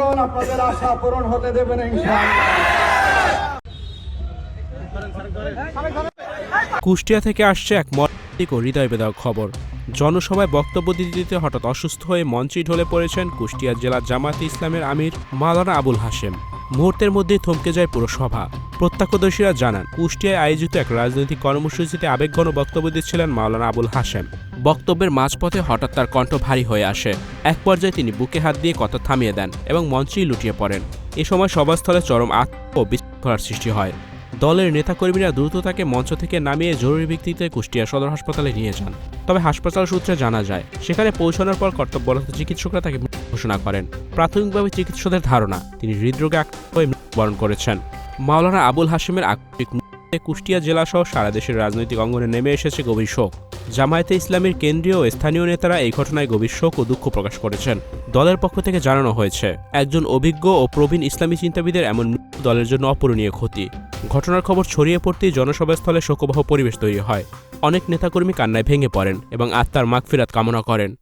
জনগণ, আপনাদের আশা পূরণ হতে দেবেন কুষ্টিয়া থেকে আসছে এক মর্মান্তিক ও হৃদয় বেদক খবর। জনসভায় বক্তব্য দিতে দিতে হঠাৎ অসুস্থ হয়ে মঞ্চে ঢলে পড়েছেন কুষ্টিয়া জেলা জামাত ইসলামের আমির মালানা আবুল হাশেম। মুহূর্তের মধ্যে থমকে যায় পুরো সভা প্রত্যক্ষদর্শীরা জানান, কুষ্টিয়ায় আয়োজিত এক রাজনৈতিক কর্মসূচিতে আবেগঘন বক্তব্য দিচ্ছিলেন মাওলানা আবুল হাশেম। বক্তব্যের মাঝপথে হঠাৎ তার কণ্ঠ ভারী হয়ে আসে। এক পর্যায়ে তিনি বুকে হাত দিয়ে কথা থামিয়ে দেন এবং মঞ্চেই লুটিয়ে পড়েন। এ সময় সভাস্থলে চরম আত্ম বিশৃঙ্খলার সৃষ্টি হয়। দলের নেতাকর্মীরা দ্রুত তাকে মঞ্চ থেকে নামিয়ে জরুরি ভিত্তিতে কুষ্টিয়া সদর হাসপাতালে নিয়ে যান। তবে হাসপাতাল সূত্রে জানা যায়, সেখানে পৌঁছানোর পর কর্তব্যরত চিকিৎসকরা তাকে ঘোষণা করেন। প্রাথমিকভাবে চিকিৎসকদের ধারণা, তিনি হৃদরোগে আক্রান্ত হয়ে মৃত্যুবরণ করেছেন। মাওলানা আবুল হাশিমের আকস্মিক কুষ্টিয়া জেলাসহ সারা দেশের রাজনৈতিক অঙ্গনে নেমে এসেছে গভীর শোক। জামায়াতে ইসলামের কেন্দ্রীয় ও স্থানীয় নেতারা এই ঘটনায় গভীর শোক ও দুঃখ প্রকাশ করেছেন। দলের পক্ষ থেকে জানানো হয়েছে, একজন অভিজ্ঞ ও প্রবীণ ইসলামী চিন্তাবিদের এমন মৃত্যু দলের জন্য অপূরণীয় ক্ষতি। ঘটনার খবর ছড়িয়ে পড়তেই জনসভাস্থলে শোকবহ পরিবেশ তৈরি হয়। অনেক নেতাকর্মী কান্নায় ভেঙে পড়েন এবং আত্মার মাগফিরাত কামনা করেন।